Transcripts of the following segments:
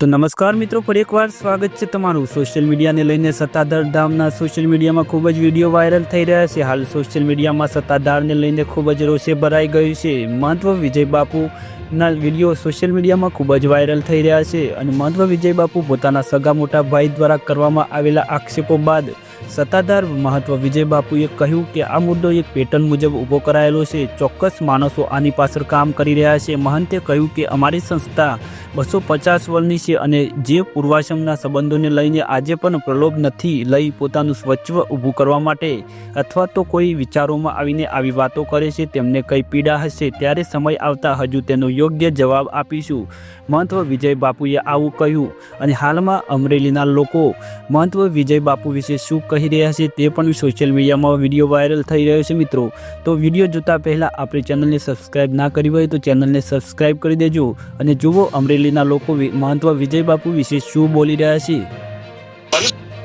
તો નમસ્કાર મિત્રો, ફરી એકવાર સ્વાગત છે તમારું સોશિયલ મીડિયાને લઈને. સત્તાધાર ધામના સોશિયલ મીડિયામાં ખૂબ જ વીડિયો વાયરલ થઈ રહ્યા છે. હાલ સોશિયલ મીડિયામાં સત્તાધારને લઈને ખૂબ જ રોષે ભરાઈ ગયું છે. મહત્વ વિજય બાપુના વીડિયો સોશિયલ મીડિયામાં ખૂબ જ વાયરલ થઈ રહ્યા છે. અને મહત્વ વિજય બાપુ પોતાના સગા મોટા ભાઈ દ્વારા કરવામાં આવેલા આક્ષેપો બાદ સત્તાધાર મહત્વ વિજય બાપુએ કહ્યું કે આ મુદ્દો એક પેટર્ન મુજબ ઊભો કરાયેલો છે. ચોક્કસ માણસો આની પાછળ કામ કરી રહ્યા છે. મહંતે કહ્યું કે અમારી સંસ્થા બસો પચાસ વર્ષની છે અને જે પૂર્વાશ્રમના સંબંધોને લઈને આજે પણ પ્રલોભ નથી લઈ પોતાનું સ્વચ્છ ઊભું કરવા માટે અથવા તો કોઈ વિચારોમાં આવીને આવી વાતો કરે છે. તેમને કંઈ પીડા હશે ત્યારે સમય આવતા હજુ તેનો યોગ્ય જવાબ આપીશું. મહત્વ વિજય બાપુએ આવું કહ્યું અને હાલમાં અમરેલીના લોકો મહત્વ વિજય બાપુ વિશે શું કહી રહ્યા છે તે પણ સોશિયલ મીડિયામાં વીડિયો વાયરલ થઈ રહ્યો છે મિત્રો. તો વીડિયો જોતા પહેલાં આપણી ચેનલને સબસ્ક્રાઇબ ના કરી હોય તો ચેનલને સબસ્ક્રાઇબ કરી દેજો. અને જુઓ અમરેલીના લોકો વિ- વિજય બાપુ વિશે શું બોલી રહ્યા છે.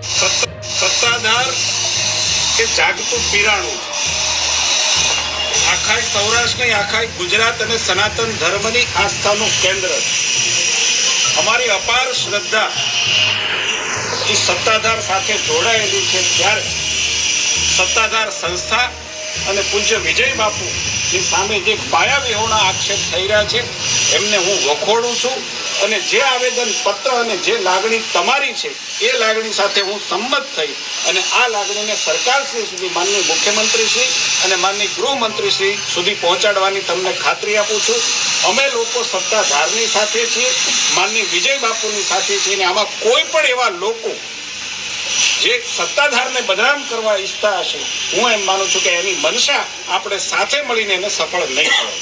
સત્ત- જાગતું પીરાણું. આખા ગુજરાત અને સનાતન ધર્મની આસ્થાનું કેન્દ્ર. અમારી અપાર શ્રદ્ધા એ સત્તાધાર સાથે જોડાયેલી છે ત્યારે સત્તાધાર સંસ્થા અને પૂજ્ય વિજય બાપુ જે સામે જે પાયા વિહોણા આક્ષેપ થઈ રહ્યા છે, એમને હું વખોડું છું. અને જે આવેદન પત્ર અને જે લાગણી તમારી છે, એ લાગણી સાથે હું સંમત થઈ અને આ લાગણીને સરકારશ્રી સુધી માનનીય મુખ્યમંત્રીશ્રી અને માનનીય ગૃહમંત્રીશ્રી સુધી પહોંચાડવાની તમને ખાતરી આપું છું. અમે લોકો સત્તાધારની સાથે છીએ માનની વિજય બાપુની સાથે છીએ અને આમાં કોઈ પણ એવા લોકો જે સત્તાધારને બદનામ કરવા ઈચ્છતા હશે, હું એમ માનું છું કે એની મનસા આપણે સાથે મળીને એને સફળ નહીં કરવા